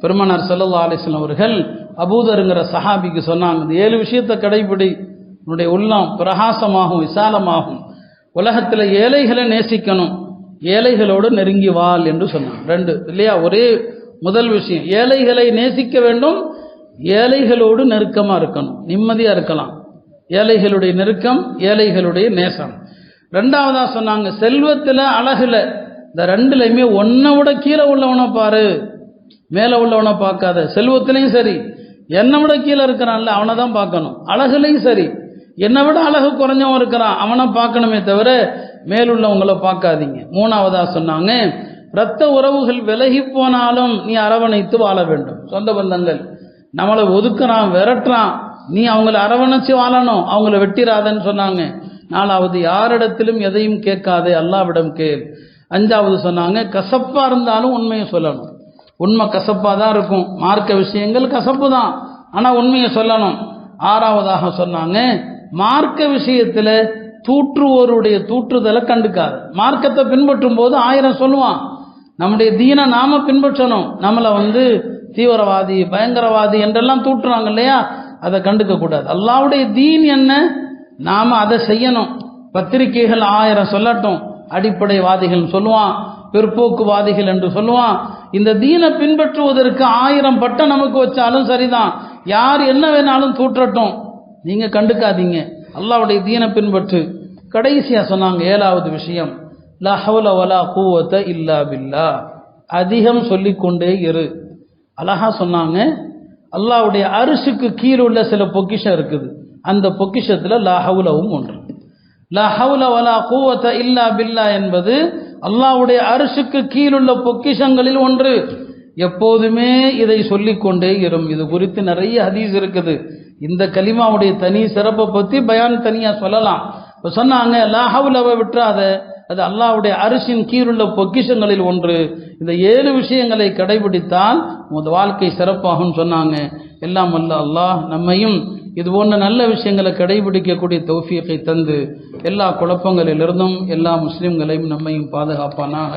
பெருமனார் செல்லல்லா அலிஸ்லாம் அவர்கள் அபூதருங்கிற சஹாபிக்கு சொன்னாங்க இந்த ஏழு விஷயத்தை கடைபிடி உன்னுடைய உள்ளம் பிரகாசமாகும் விசாலமாகும். உலகத்தில் ஏழைகளை நேசிக்கணும் ஏழைகளோடு நெருங்கி வாழ் என்று சொன்னாங்க. ரெண்டு இல்லையா? ஒரே முதல் விஷயம் ஏழைகளை நேசிக்க வேண்டும் ஏழைகளோடு நெருக்கமாக இருக்கணும் நிம்மதியாக இருக்கலாம். ஏழைகளுடைய நெருக்கம் ஏழைகளுடைய நேசம். ரெண்டாவதாக சொன்னாங்க செல்வத்தில் அழகில் இந்த ரெண்டுலையுமே ஒன்றை விட கீழே உள்ளவனை பாரு. மேலே உள்ளவனை பார்க்காத. செல்வத்திலையும் சரி. என்னை விட கீழே இருக்கிறான்ல அவனை தான் பார்க்கணும். அழகுலையும் சரி. என்னை விட அழகு குறைஞ்சவன் இருக்கிறான். அவனை பார்க்கணுமே தவிர மேலுள்ளவங்களை பார்க்காதீங்க. மூணாவதா சொன்னாங்க இரத்த உறவுகள் விலகி போனாலும் நீ அரவணைத்து வாழ வேண்டும். சொந்த பந்தங்கள். நம்மளை ஒதுக்குறான் விரட்டுறான். நீ அவங்கள அரவணைச்சு வாழணும். அவங்கள வெட்டிராதன்னு சொன்னாங்க. நாலாவது யாரிடத்திலும் எதையும் கேட்காதே. அல்லாவிடம் கேள். அஞ்சாவது சொன்னாங்க கசப்பா இருந்தாலும் உண்மையை சொல்லணும். உண்மை கசப்பாக தான் இருக்கும். மார்க்க விஷயங்கள் கசப்பு தான் ஆனால் உண்மையை சொல்லணும். ஆறாவதாக சொன்னாங்க மார்க்க விஷயத்தில் தூற்றுவோருடைய தூற்றுதலை கண்டுக்காது. மார்க்கத்தை பின்பற்றும் போது ஆயிரம் சொல்லுவான். நம்முடைய தீனை நாம பின்பற்றணும். நம்மளை வந்து தீவிரவாதி பயங்கரவாதி என்றெல்லாம் தூற்றுறாங்க இல்லையா? அதை கண்டுக்க கூடாது. அல்லாவுடைய தீன் என்ன? நாம அதை செய்யணும். பத்திரிகைகள் ஆயிரம் சொல்லட்டும். அடிப்படைவாதிகள் சொல்லுவான். பிற்போக்குவாதிகள் என்று சொல்லுவான். இந்த தீனை பின்பற்றுவதற்கு ஆயிரம் பட்டம் நமக்கு வச்சாலும் சரிதான். யார் என்ன வேணாலும் தூற்றட்டும். நீங்க கண்டுக்காதீங்க. அல்லாவுடைய தீனை பின்பற்று. கடைசியா சொன்னாங்க ஏழாவது விஷயம். லஹவுல வலா கூவத்த இல்லா பில்லா. அதிகம் சொல்லிக்கொண்டே இரு. அழகா சொன்னாங்க. அல்லாவுடைய அரிசுக்கு கீழே உள்ள சில பொக்கிஷம் இருக்குது. அந்த பொக்கிஷத்தில் லஹவுலவும் ஒன்று. லஹவுல வலா கூவத்த இல்லா பில்லா என்பது அல்லாவுடைய அரிசுக்கு கீழுள்ள பொக்கிஷங்களில் ஒன்று. எப்போதுமே இதை சொல்லிக்கொண்டே இரும். இது குறித்து நிறைய ஹதீஸ் இருக்குது. இந்த கலிமாவுடைய தனி சிறப்பை பற்றி பயான் தனியாக சொல்லலாம். இப்போ சொன்னாங்க லாஹவுலவை விட்டுறாத. அது அல்லாவுடைய அரிசின் கீழுள்ள பொக்கிஷங்களில் ஒன்று. இந்த ஏழு விஷயங்களை கடைபிடித்தால் உமது வாழ்க்கை சிறப்பாகும் சொன்னாங்க. எல்லாம் அல்ல அல்லாஹ் நம்மையும் இது போன்ற நல்ல விஷயங்களை கடைபிடிக்கக்கூடிய தௌஃபியத்தை தந்து எல்லா குழப்பங்களிலிருந்தும் எல்லா முஸ்லிம்களையும் நம்மையும் பாதுகாப்பானாக